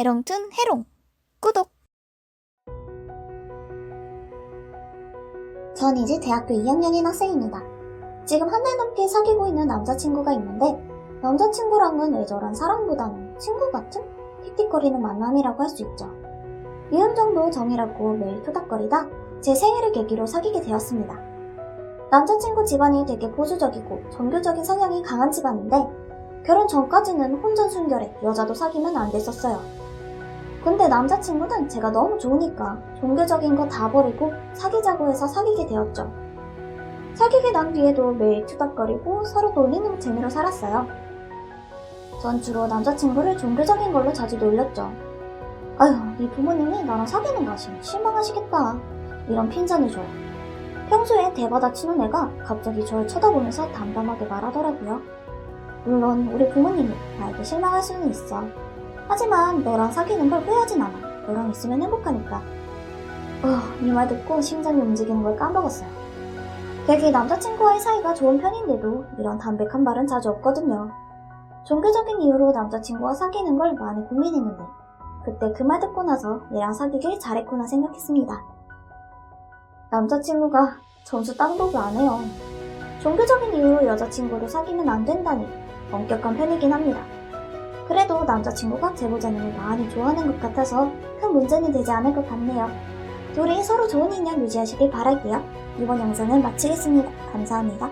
해롱툰 해롱 구독 전 이제 대학교 2학년인 학생입니다. 지금 한 달 넘게 사귀고 있는 남자친구가 있는데 남자친구랑은 애절한 사랑보다는 친구 같은 틱틱거리는 만남이라고 할 수 있죠. 미운 정도 정이라고 매일 토닥거리다 제 생일을 계기로 사귀게 되었습니다. 남자친구 집안이 되게 보수적이고 종교적인 성향이 강한 집안인데 결혼 전까지는 혼전 순결에 여자도 사귀면 안 됐었어요. 근데 남자친구는 제가 너무 좋으니까 종교적인 거 다 버리고 사귀자고 해서 사귀게 되었죠. 사귀게 난 뒤에도 매일 투닥거리고 서로 놀리는 재미로 살았어요. 전 주로 남자친구를 종교적인 걸로 자주 놀렸죠. 아휴, 네 부모님이 나랑 사귀는 거 아시면 실망하시겠다. 이런 줘요. 평소에 대받아치는 애가 갑자기 저를 쳐다보면서 담담하게 말하더라고요. 물론 우리 부모님이 나에게 실망할 수는 있어. 하지만 너랑 사귀는 걸 후회하진 않아. 너랑 있으면 행복하니까. 어, 이 말 듣고 심장이 움직이는 걸 까먹었어요. 되게 남자친구와의 사이가 좋은 편인데도 이런 담백한 말은 자주 없거든요. 종교적인 이유로 남자친구와 사귀는 걸 많이 고민했는데 그때 그 말 듣고 나서 얘랑 사귀길 잘했구나 생각했습니다. 남자친구가 점수 땅보기 안 해요. 종교적인 이유로 여자친구를 사귀면 안 된다니 엄격한 편이긴 합니다. 그래도 남자친구가 제보자님을 많이 좋아하는 것 같아서 큰 문제는 되지 않을 것 같네요. 둘이 서로 좋은 인연 유지하시길 바랄게요. 이번 영상은 마치겠습니다. 감사합니다.